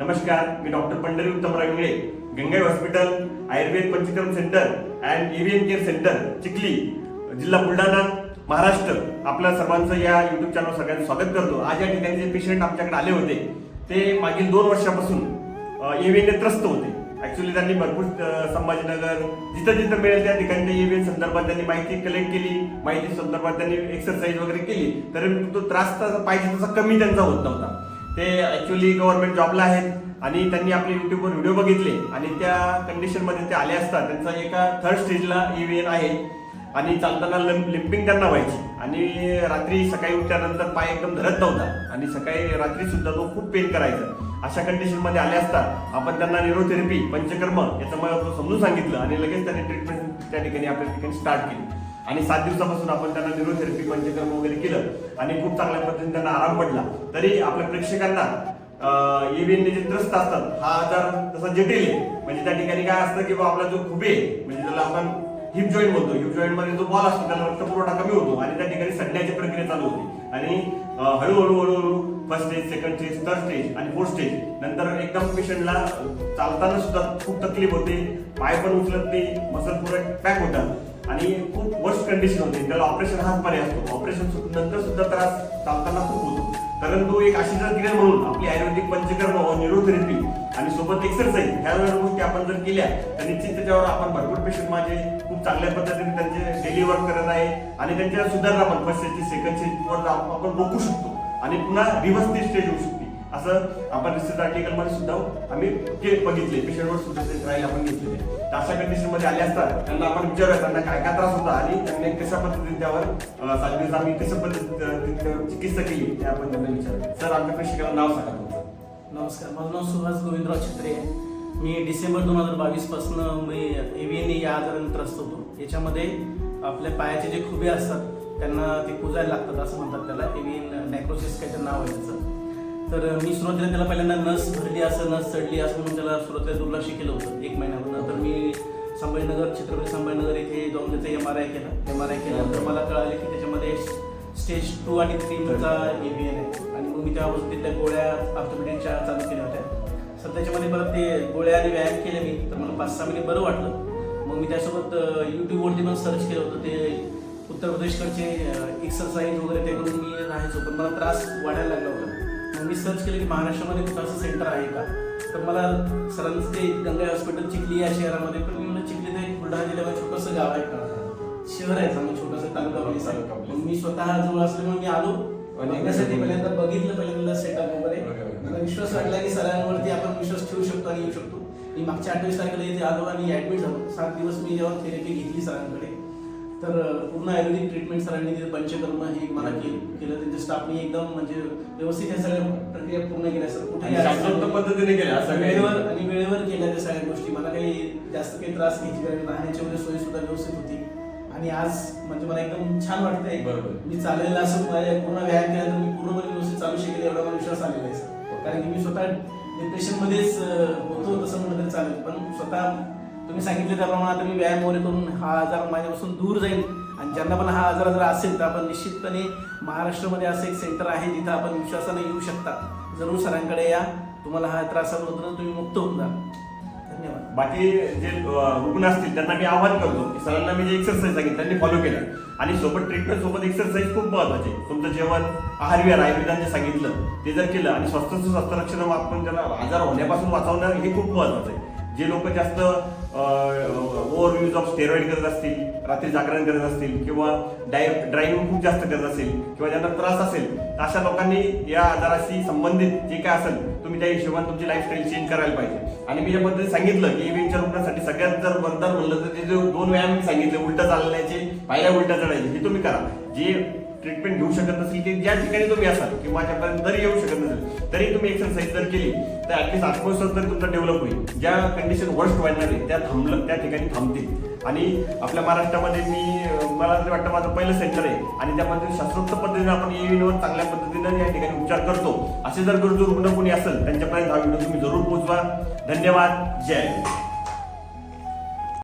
नमस्कार मी doctor Pandhari Uttam Rangale Gangai hospital Ayurveda Panchakarma centre and avian care centre Chikhli जिल्हा बुलढाणा महाराष्ट्र. आपल्या सर्वांचं या युट्यूब चॅनल सगळ्यांचं स्वागत करतो. आज या ठिकाणी जे पेशंट आमच्याकडे आले होते ते मागील दोन वर्षापासून एव्हियनने त्रस्त होते. ऍक्च्युली त्यांनी भरपूर संभाजीनगर जिथं जिथं मिळेल त्या ठिकाणी ते एव्हियन संदर्भात त्यांनी माहिती कलेक्ट केली. माहिती संदर्भात त्यांनी एक्सरसाइज वगैरे केली. तर तो त्रास पाहिजे तसा कमी त्यांचा होत नव्हता. ते ऍक्च्युली गव्हर्नमेंट जॉबला आहेत आणि त्यांनी आपले युट्यूबवर व्हिडिओ बघितले आणि त्या कंडिशनमध्ये ते आले असतात त्यांचा एका थर्ड स्टेजला एव्हियन आहे आणि चालताना लिम्पिंग त्यांना व्हायची. आणि रात्री सकाळी उठल्यानंतर पाय एकदम धरत नव्हता आणि सकाळी रात्री सुद्धा तो खूप पेन करायचा. अशा कंडिशनमध्ये आले असता आपण त्यांना न्यूरोथेरपी पंचकर्म याचं मग समजून सांगितलं आणि लगेच त्यांनी ट्रीटमेंट त्या ठिकाणी आपल्या ठिकाणी स्टार्ट केली. आणि सात दिवसापासून आपण त्यांना न्यूरोथेरपी पंचकर्म वगैरे केलं आणि खूप चांगल्या पद्धतीने त्यांना आराम पडला. तरी आपल्या प्रेक्षकांना एव्हियनने जे त्रस्त असतात हा आजार तसा जटिल आहे. म्हणजे त्या ठिकाणी काय असतं की बा आपला जो खुबे आहे, म्हणजे त्याला आपण हिप जॉईंट म्हणतो हिप जॉईंटमध्ये जो बॉल असतो त्याला रक्त पुरवठा कमी होतो आणि त्या ठिकाणी सडण्याची प्रक्रिया चालू होते. आणि हळूहळू हळूहळू first stage second stage third stage आणि फोर्थ स्टेज नंतर एकदम पेशंटला चालताना सुद्धा खूप तकलीफ होते. पाय पण उचलत नाही मसल पुरा पॅक होतात. आणि खूप वर्स्ट कंडिशन होते. त्याला ऑपरेशन हाच पर्याय असतो ऑपरेशन नंतर सुद्धा त्रास चालताना खूप होतो. परंतु एक अशी जर म्हणून आपली आयुर्वेदिक पंचकर्म व न्यूरोथेरपी आणि सोबत एक्सरसाइज ह्या जर गोष्टी आपण जर केल्या तर निश्चित त्याच्यावर आपण भरपूर पेशंट माझे खूप चांगल्या पद्धतीने त्यांचे डेली वर्क करत आहे आणि त्यांच्या सुधारणा पण फर्स्ट सेकंड सेकंड वर आपण रोखू शकतो. आणि पुन्हा रिव्हर्स स्टेज होऊ शकतो. असं आपण रिसर्च आर्टिकलमध्ये सुद्धा आम्ही ते बघितले पेशंटवर सुद्धा ते ट्रायल आपण घेतलेले. तर अशा कंडिशनमध्ये आले असतात त्यांना आपण विचारूया त्यांना काय काय त्रास होता आणि त्यांनी कशा पद्धतीने त्यावर अं, आम्ही कशा पद्धतीने चिकित्सा केली ते आपण त्यांना विचारूया. सर आमच्या प्रेक्षकाला नाव सांगा तुमचं. नमस्कार माझं नाव सुहास गोविंदराव छत्रे आहे. मी डिसेंबर दोन हजार बावीसपासून मी एव्हियन या आजाराने त्रस्त होतो. याच्यामध्ये आपल्या पायाचे जे खुबे असतात त्यांना ते कुजायला लागतात असं म्हणतात त्याला. एव्हीएन नॅक्रोसिस काहीतरी नाव आहे त्याचं. तर मी सुरुवातीला त्याला पहिल्यांदा नस भरली असं नस चढली असं म्हणून त्याला सुरुवातीला दुर्लक्ष केलं होतं एक महिन्यावर. नंतर मी संभाजीनगर छत्रपती संभाजीनगर इथे जाऊन त्याचा एम आर आय केला. एम आर आय केल्यानंतर मला कळालं की त्याच्यामध्ये स्टेज टू आणि थ्रीचा एव्हियन आहे. आणि मग मी तेव्हापासून तिथल्या गोळ्या ऑर्थोपेडिकच्या चालू केल्या होत्या. सर त्याच्यामध्ये परत ते गोळ्या आणि व्यायाम केले मी तर मला पाच सहा महिने बरं वाटलं. मग मी त्यासोबत यूट्यूबवरती पण सर्च केलं होतं. ते उत्तर प्रदेशकडचे एक्सरसाइज वगैरे ते करून मी राहायचो पण मला त्रास वाढायला लागला होता. मी सर्च केलं की महाराष्ट्रामध्ये कुठं असं सेंटर आहे का? तर मला सरांचं ते गंगा हॉस्पिटल चिखली या शहरामध्ये पण मी चिखली ते बुलढाणा जिल्ह्यामध्ये छोटंसं गाव आहे शहर आहे चांगलं छोटंसं तालुका. मग मी स्वतः जवळ असल्यामुळे मी आलो. बघण्यासाठी पहिल्यांदा बघितलं पहिल्यांदा सेटअप वगैरे. मला विश्वास वाटला की सरांवरती आपण विश्वास ठेवू शकतो आणि येऊ शकतो. मी मागच्या अठ्ठावीस तारखेला इथे आलो आणि ऍडमिट झालो. सात दिवस मी जेव्हा थेरपी घेतली सरांकडे. तर पूर्ण आयुर्वेदिक ट्रीटमेंट सरांनी तिथे पंचकर्म हे मला केलं केलं. त्यांच्या स्टाफनी एकदम म्हणजे व्यवस्थित या सगळ्या प्रक्रिया पूर्ण केल्या. सर नाही. पद्धतीने केल्या, असं काही- वेळेवर आणि वेळेवर केल्या त्या सगळ्या गोष्टी. मला काही जास्त काही त्रास घ्यायची नाही. राहण्याची वगैरे सोयी सुद्धा व्यवस्थित होती. आणि आज म्हणजे मला एकदम छान वाटतंय. बरोबर. मी चालेल असं माझ्या पूर्ण व्यायाम केला तर मी पूर्णपणे व्यवस्थित चालू शकेल एवढा मला विश्वास आलेला आहे सर. कारण की मी स्वतः डिप्रेशन मध्येच अं, होतो तसं म्हटलं तरी चालेल. पण स्वतः तुम्ही सांगितले त्याप्रमाणे आता मी व्यायाम वगैरे करून हा आजार माझ्यापासून दूर जाईल. आणि ज्यांना पण हा आजार जर असेल तर आपण निश्चितपणे महाराष्ट्रामध्ये असं एक सेंटर आहे जिथं आपण विश्वासाने येऊ शकता. जरूर सरांकडे या. तुम्हाला हा त्रासामधून तुम्ही मुक्त होऊन जा. धन्यवाद. बाकी जे रुग्ण असतील त्यांना मी आवाहन करतो की सरांना मी जे एक्सरसाइज सांगितलं त्यांनी फॉलो केलं. आणि सोबत ट्रीटमेंट सोबत एक्सरसाइज खूप महत्त्वाचे तुमचं जेवण आहार विहार आयुर्वेदाने जे सांगितलं ते जर केलं आणि स्वस्त स्वस्त रक्षण आपण त्याला आजार होण्यापासून वाचवणं हे खूप महत्वाचं आहे. जे लोक जास्त ओव्हर यूज ऑफ स्टेरॉइड करत असतील रात्री जागरण करत असतील किंवा डाय ड्रायव्हिंग खूप जास्त करत असेल किंवा ज्यांना त्रास असेल तर अशा लोकांनी या आजाराशी संबंधित जे काय असेल तुम्ही त्या हिशोबाने तुमची लाईफस्टाईल चेंज करायला पाहिजे. आणि मी ज्या पद्धतीने सांगितलं की एव्हीच्या रुग्णासाठी सगळ्यात जर वरदान म्हणलं तर ते जे दोन व्यायाम सांगितले उलटा चालण्याचे पायऱ्या उलटा चढायचे हे तुम्ही करा. जे ट्रीटमेंट घेऊ शकत नसेल की ज्या ठिकाणी तुम्ही असाल किंवा माझ्यापर्यंत जरी येऊ शकत नसेल तरी तुम्ही एक्सरसाइज जर केली तर ऍटलीस्ट आत्मविश्वास तरी तुमचा डेव्हलप होईल. ज्या कंडिशन वर्स्ट व्हायला आहे त्या थांबलं त्या ठिकाणी थांबतील. आणि आपल्या महाराष्ट्रामध्ये मी मला तरी वाटतं माझं पहिलं सेंटर आहे. आणि त्यामध्ये शास्त्रोक्त पद्धतीने आपण एव्हीवर चांगल्या पद्धतीने या ठिकाणी उपचार करतो. असे जर गरजू रुग्ण कोणी असेल त्यांच्यापर्यंत हा व्हिडिओ तुम्ही जरूर पोहोचवा. धन्यवाद. जय